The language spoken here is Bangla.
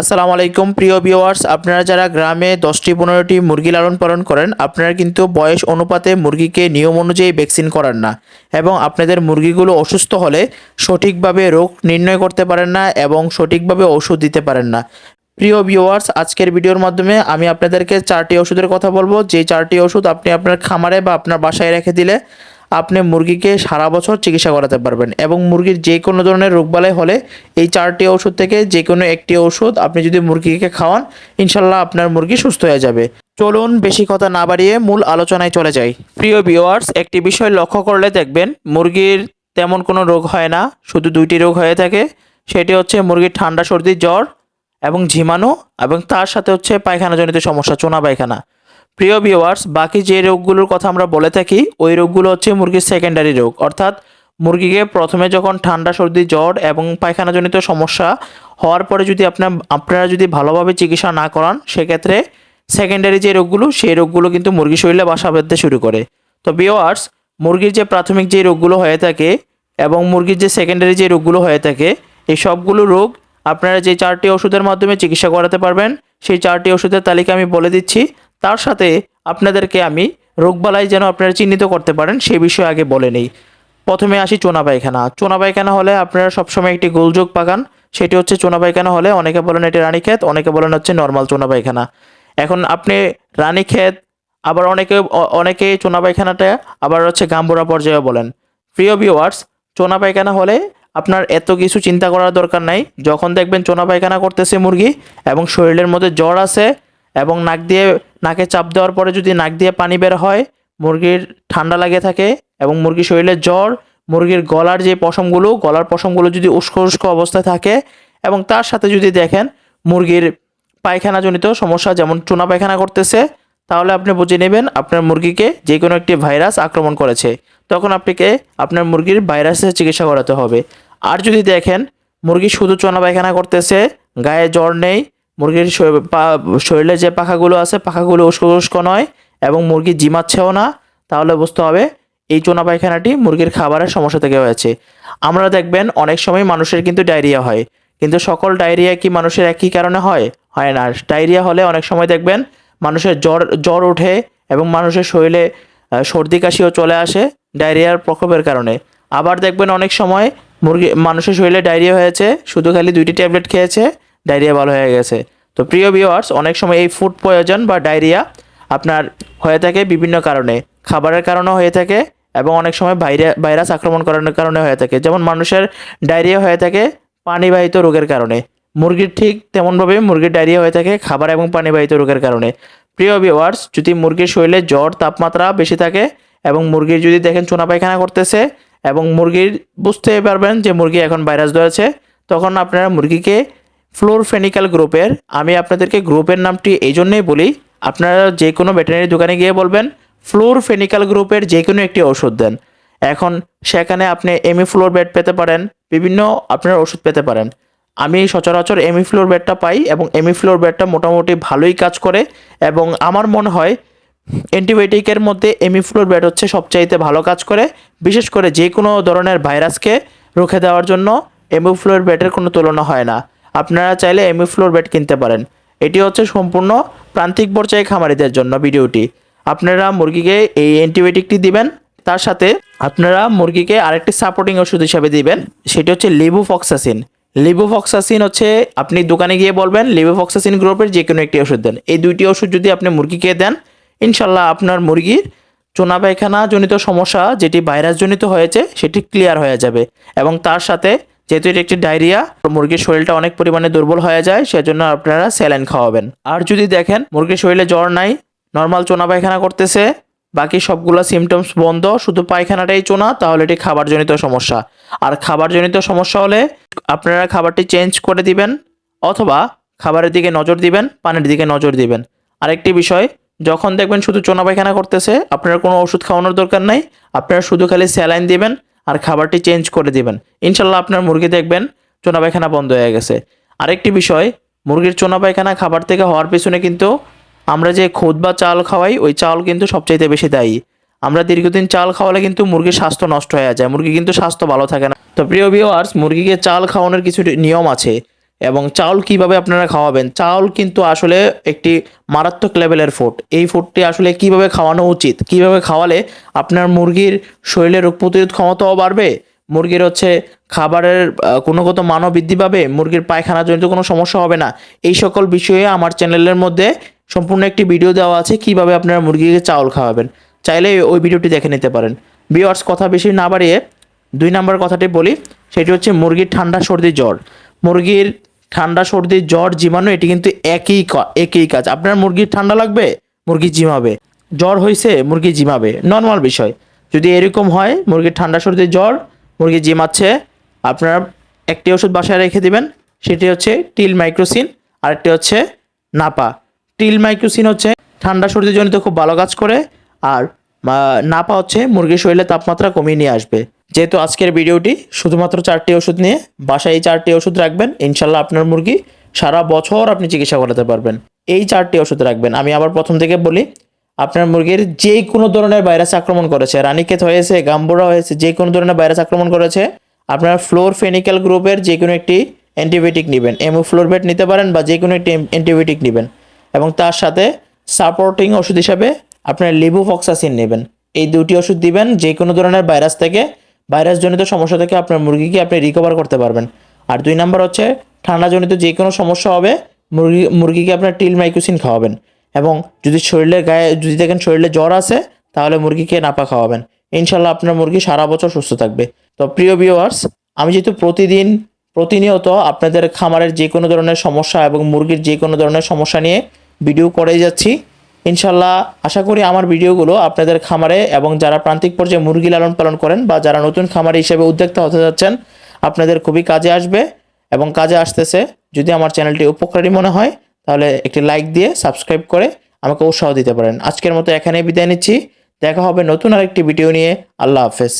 আসসালামু আলাইকুম, প্রিয় ভিউয়ার্স। আপনারা যারা গ্রামে দশটি পনেরোটি মুরগি লালন পালন করেন, আপনারা কিন্তু বয়স অনুপাতে মুরগিকে নিয়ম অনুযায়ী ভ্যাকসিন করান না এবং আপনাদের মুরগিগুলো অসুস্থ হলে সঠিকভাবে রোগ নির্ণয় করতে পারেন না এবং সঠিকভাবে ওষুধ দিতে পারেন না। প্রিয় ভিউয়ার্স, আজকের ভিডিওর মাধ্যমে আমি আপনাদেরকে চারটি ওষুধের কথা বলব। যে চারটি ওষুধ আপনি আপনার খামারে বা আপনার বাসায় রেখে দিলে আপনি মুরগিকে সারা বছর চিকিৎসা করাতে পারবেন এবং মুরগির যে কোনো ধরনের রোগবালাই হলে এই চারটি ওষুধ থেকে যে কোনো একটি ওষুধ আপনি যদি মুরগিকে খাওয়ান, ইনশাল্লাহ আপনার মুরগি সুস্থ হয়ে যাবে। চলুন বেশি কথা না বাড়িয়ে মূল আলোচনায় চলে যাই। প্রিয় ভিওয়ার্স একটি বিষয় লক্ষ্য করলে দেখবেন, মুরগির তেমন কোনো রোগ হয় না, শুধু দুইটি রোগ হয়ে থাকে। সেটি হচ্ছে মুরগির ঠান্ডা সর্দি, জ্বর এবং ঝিমানো এবং তার সাথে হচ্ছে পায়খানাজনিত সমস্যা, চোনা পায়খানা। প্রিয় ভিউয়ার্স, বাকি যে রোগগুলোর কথা আমরা বলে থাকি, ওই রোগগুলো হচ্ছে মুরগির সেকেন্ডারি রোগ। অর্থাৎ মুরগিকে প্রথমে যখন ঠান্ডা, সর্দি, জ্বর এবং পায়খানাজনিত সমস্যা হওয়ার পরে যদি আপনার, আপনারা যদি ভালোভাবে চিকিৎসা না করান, সেক্ষেত্রে সেকেন্ডারি যে রোগগুলো, সেই রোগগুলো কিন্তু মুরগি শরীরে বাসা বাঁধতে শুরু করে। তো ভিউয়ার্স, মুরগির যে প্রাথমিক যে রোগগুলো হয়ে থাকে এবং মুরগির যে সেকেন্ডারি যে রোগগুলো হয়ে থাকে, এই সবগুলো রোগ আপনারা যে চারটি ওষুধের মাধ্যমে চিকিৎসা করাতে পারবেন, সেই চারটি ওষুধের তালিকা আমি বলে দিচ্ছি। তার সাথে আপনাদেরকে আমি রোগবালাই যেন আপনারা চিহ্নিত করতে পারেন, সে বিষয়ে আগে বলে নেই। প্রথমে আসি চোনা পায়খানা। চোনা পায়খানা হলে আপনারা সবসময় একটি গোলযোগ পাকান। সেটি হচ্ছে চোনা পায়খানা হলে অনেকে বলেন এটি রানীক্ষেত, অনেকে বলেন হচ্ছে নর্মাল চোনা পায়খানা। এখন আপনি রানীক্ষেত, আবার অনেকে অনেকে চোনা পায়খানাটা আবার হচ্ছে গাম্বুরা পর্যায়ে বলেন। প্রিয় ভিউয়ার্স চোনা পায়খানা হলে আপনার এত কিছু চিন্তা করার দরকার নাই। যখন দেখবেন চোনা পায়খানা করতেছে মুরগি এবং শরীরের মধ্যে জ্বর আছে এবং নাক দিয়ে, নাকে চাপ দেওয়ার পরে যদি নাক দিয়ে পানি বের হয়, মুরগির ঠান্ডা লাগে থাকে এবং মুরগির শরীরে জ্বর, মুরগির গলার যে পশমগুলো, গলার পশমগুলো যদি উস্কো উস্কো অবস্থায় থাকে এবং তার সাথে যদি দেখেন মুরগির পায়খানাজনিত সমস্যা, যেমন চুনা পায়খানা করতেছে, তাহলে আপনি বুঝে নেবেন আপনার মুরগিকে যে কোনো একটি ভাইরাস আক্রমণ করেছে। তখন আপনাকে আপনার মুরগির ভাইরাসের চিকিৎসা করাতে হবে। আর যদি দেখেন মুরগি শুধু চোনা পায়খানা করতেছে, গায়ে জ্বর নেই মুরগির শরীরে যে পাখাগুলো আছে, পাখাগুলো উস্কো নয় এবং মুরগি জিমাচ্ছেও না। তাহলে বুঝতে হবে, এই চোনা পায়খানাটি মুরগির খাবারের সমস্যা থেকে হয়েছে। আমরা দেখবেন অনেক সময় মানুষের কিন্তু ডায়রিয়া হয়। কিন্তু সকল ডায়রিয়া কি মানুষের একই কারণে হয়? হয় না। ডায়রিয়া হলে অনেক সময় দেখবেন মানুষের জ্বর জ্বর ওঠে এবং মানুষের শরীরে সর্দি কাশিও চলে আসে ডায়রিয়ার প্রকোপের কারণে। আবার দেখবেন অনেক সময় মুরগি, মানুষের শরীরে ডায়রিয়া হয়েছে, শুধু খালি দুইটি ট্যাবলেট খেয়েছে। ডায়রিয়া ভালো হয়ে গেছে। তো প্রিয় ভিউয়ার্স অনেক সময় এই ফুড পয়জন বা ডায়রিয়া আপনার হয়ে থাকে বিভিন্ন কারণে। খাবারের কারণেও হয়ে থাকে এবং অনেক সময় ভাইরা, ভাইরাস আক্রমণ করানোর কারণে হয়ে থাকে। যেমন মানুষের ডায়রিয়া হয়ে থাকে পানিবাহিত রোগের কারণে। মুরগির ঠিক তেমনভাবে মুরগির ডায়রিয়া হয়ে থাকে খাবার এবং পানিবাহিত রোগের কারণে। প্রিয় ভিউয়ার্স যদি মুরগির শরীরে জ্বর, তাপমাত্রা বেশি থাকে এবং মুরগির যদি দেখেন চোনা পায়খানা করতেছে এবং মুরগির বুঝতে পারবেন যে মুরগি এখন ভাইরাস ধরেছে, তখন আপনারা মুরগিকে ফ্লোরফেনিক্যাল গ্রুপের, আমি আপনাদেরকে গ্রুপের নামটি এই জন্যেই বলি, আপনারা যে কোনো ভেটেরিনারি দোকানে গিয়ে বলবেন, ফ্লোরফেনিক্যাল গ্রুপের যে কোনো একটি ওষুধ দেন। এখন সেখানে আপনি এমিফ্লোর বেড পেতে পারেন, বিভিন্ন আপনার ওষুধ পেতে পারেন। আমি সচরাচর এমিফ্লোর বেডটা পাই এবং এমিফ্লোর বেডটা মোটামুটি ভালোই কাজ করে এবং আমার মনে হয় অ্যান্টিবায়োটিকের মধ্যে এমিফ্লোর বেড হচ্ছে সবচাইতে ভালো কাজ করে, বিশেষ করে যে কোনো ধরনের ভাইরাসকে রুখে দেওয়ার জন্য এমিফ্লোর বেডের কোনো তুলনা হয় না। আপনারা চাইলে এমি ফ্লোর বেড কিনতে পারেন। এটি হচ্ছে সম্পূর্ণ প্রান্তিক পর্যায়ে খামারিদের জন্য ভিডিওটি। আপনারা মুরগিকে এই অ্যান্টিবায়োটিকটি দিবেন, তার সাথে আপনারা মুরগিকে আরেকটি সাপোর্টিং ওষুধ হিসাবে দিবেন, সেটি হচ্ছে লিবুফক্সাসিন লিবুফক্সাসিন হচ্ছে, আপনি দোকানে গিয়ে বলবেন লিবুফক্সাসিন গ্রুপের যে কোনো একটি ওষুধ দেন। এই দুইটি ওষুধ যদি আপনি মুরগিকে দেন, ইনশাল্লাহ আপনার মুরগির চোনা পায়খানা জনিত সমস্যা, যেটি ভাইরাস জনিত হয়েছে, সেটি ক্লিয়ার হয়ে যাবে। এবং তার সাথে যেহেতু এটি একটি ডায়রিয়া, মুরগির শরীরটা অনেক পরিমাণে দুর্বল হয়ে যায়, সেজন্য আপনারা স্যালাইন খাওয়াবেন। আর যদি দেখেন মুরগির শরীরে জ্বর নাই, নর্মাল চোনা পায়খানা করতেছে, বাকি সবগুলো সিমটমস বন্ধ, শুধু পায়খানাটাই চোনা, তাহলে এটি খাবারজনিত সমস্যা। আর খাবারজনিত সমস্যা হলে আপনারা খাবারটি চেঞ্জ করে দিবেন, অথবা খাবারের দিকে নজর দিবেন, পানির দিকে নজর দিবেন। আরেকটি বিষয়, যখন দেখবেন শুধু চোনা পায়খানা করতেছে, আপনার কোনো ওষুধ খাওয়ানোর দরকার নাই, আপনারা শুধু খালি স্যালাইন দিবেন আর খাবারটি চেঞ্জ করে দিবেন। ইনশাল্লাহ আপনার মুরগি দেখবেন চোনা পায়খানা বন্ধ হয়ে গেছে। আরেকটি বিষয়, মুরগির চোনা পায়খানা খাবার থেকে হওয়ার পিছনে কিন্তু আমরা যে খুদ বা চাল খাওয়াই, ওই চাল কিন্তু সবচাইতে বেশি দায়ী। আমরা দীর্ঘদিন চাল খাওয়ালে কিন্তু মুরগির স্বাস্থ্য নষ্ট হয়ে যায়, মুরগি কিন্তু স্বাস্থ্য ভালো থাকে না। তো প্রিয় ভিওয়ার্স মুরগিকে চাল খাওয়ানোর কিছু নিয়ম আছে। এবং চাউল কীভাবে আপনারা খাওয়াবেন? চাউল কিন্তু আসলে একটি মারাত্মক লেভেলের ফুড এই ফুডটি আসলে কীভাবে খাওয়ানো উচিত? কীভাবে খাওয়ালে আপনার মুরগির শরীরে রোগ প্রতিরোধ ক্ষমতাও বাড়বে? মুরগির হচ্ছে খাবারের গুণগত মানও বৃদ্ধি পাবে? মুরগির পায়খানাজনিত কোনো সমস্যা হবে না? এই সকল বিষয়ে আমার চ্যানেলের মধ্যে সম্পূর্ণ একটি ভিডিও দেওয়া আছে কীভাবে আপনারা মুরগিকে চাউল খাওয়াবেন। চাইলে ওই ভিডিওটি দেখে নিতে পারেন। বিওয়ার্স কথা বেশি না বাড়িয়ে দুই নাম্বার কথাটি বলি, সেটি হচ্ছে মুরগির ঠান্ডা সর্দি জ্বর। মুরগির ঠান্ডা, সর্দি, জ্বর, জিমানো, এটি কিন্তু একই একই কাজ। আপনার মুরগির ঠান্ডা লাগবে? মুরগি জিমাবে। জ্বর হয়েছে মুরগি জিমাবে। নর্মাল বিষয়। যদি এরকম হয়, মুরগির ঠান্ডা, সর্দি, জ্বর, মুরগি জিমাচ্ছে, আপনারা একটি ওষুধ বাসায় রেখে দিবেন। সেটি হচ্ছে টিল মাইক্রোসিন, আরেকটি হচ্ছে নাপা। টিল মাইক্রোসিন হচ্ছে ঠান্ডা সর্দিজনিত খুব ভালো কাজ করে, আর নাপা হচ্ছে মুরগির শরীরে তাপমাত্রা কমিয়ে নিয়ে আসবে। যেহেতু আজকের ভিডিওটি শুধুমাত্র চারটি ওষুধ নিয়ে, বাসায় এই চারটি ওষুধ রাখবেন, ইনশাল্লাহ আপনার মুরগি সারা বছর আপনি চিকিৎসা করাতে পারবেন। এই চারটি ওষুধ রাখবেন। আমি আবার প্রথম থেকে বলি, আপনার মুরগির যে কোনো ধরনের ভাইরাস আক্রমণ করেছে, রানীক্ষেত হয়েছে, গাম্বুরা হয়েছে যে কোনো ধরনের ভাইরাস আক্রমণ করেছে, আপনার ফ্লোর ফেনিক্যাল গ্রুপের যে কোনো একটি অ্যান্টিবায়োটিক নেবেন এমোফ্লোরবেট নিতে পারেন বা যে কোনো একটি অ্যান্টিবায়োটিক নেবেন এবং তার সাথে সাপোর্টিং ওষুধ হিসাবে আপনার লিবুফক্সাসিন নেবেন। এই দুটি ওষুধ দিবেন যে কোনো ধরনের ভাইরাস থেকে ভাইরাসজনিত সমস্যা থেকে আপনার মুরগিকে আপনি রিকভার করতে পারবেন। আর দুই নাম্বার হচ্ছে, ঠান্ডাজনিত যে কোনো সমস্যা হবে, মুরগি, মুরগিকে আপনার টিল মাইক্রোসিন খাওয়াবেন। এবং যদি শরীরের গায়ে, যদি দেখেন শরীরে জ্বর আছে, তাহলে মুরগিকে নাপা খাওয়াবেন। ইনশাল্লাহ আপনার মুরগি সারা বছর সুস্থ থাকবে। তো প্রিয় ভিউয়ার্স আমি যেহেতু প্রতিদিন, প্রতিনিয়ত আপনাদের খামারের যে কোনো ধরনের সমস্যা এবং মুরগির যে কোনো ধরনের সমস্যা নিয়ে ভিডিও করে যাচ্ছি ইনশাল্লাহ আশা করি আমার ভিডিওগুলো আপনাদের খামারে এবং যারা প্রান্তিক পর্যায়ে মুরগি লালন পালন করেন বা যারা নতুন খামারে হিসেবে উদ্যোক্তা হতে যাচ্ছেন, আপনাদের খুবই কাজে আসবে এবং কাজে আসতেছে। যদি আমার চ্যানেলটি উপকারী মনে হয়, তাহলে একটি লাইক দিয়ে সাবস্ক্রাইব করে আমাকে উৎসাহ দিতে পারেন। আজকের মতো এখানেই বিদায় নিচ্ছি। দেখা হবে নতুন আরেকটি ভিডিও নিয়ে। আল্লাহ হাফেজ।